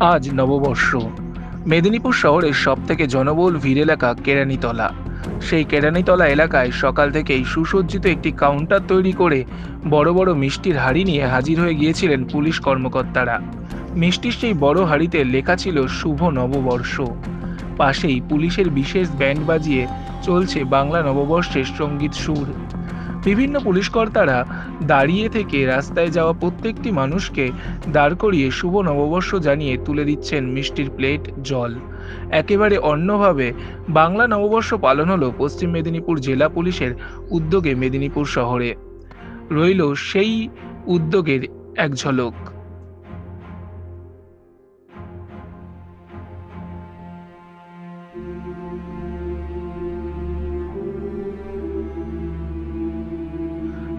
আজ নববর্ষ। মেদিনীপুর শহরের সবথেকে জনবহুল ভিড় এলাকা কেরানীতলা। সেই কেরানীতলা এলাকায় সকাল থেকেই সুসজ্জিত একটি কাউন্টার তৈরি করে বড় বড় মিষ্টির হাড়ি নিয়ে হাজির হয়ে গিয়েছিলেন পুলিশ কর্মকর্তারা। মিষ্টির সেই বড় হাড়িতে লেখা ছিল শুভ নববর্ষ। পাশেই পুলিশের বিশেষ ব্যান্ড বাজিয়ে চলছে বাংলা নববর্ষের সংগীত সুর। বিভিন্ন পুলিশকর্তারা দাঁড়িয়ে থেকে রাস্তায় যাওয়া প্রত্যেকটি মানুষকে দাঁড় করিয়ে শুভ নববর্ষ জানিয়ে তুলে দিচ্ছেন মিষ্টির প্লেট জল। একেবারে অন্যভাবে, বাংলা নববর্ষ পালন হলো পশ্চিম মেদিনীপুর জেলা পুলিশের উদ্যোগে মেদিনীপুর শহরে। রইল সেই উদ্যোগের এক ঝলক।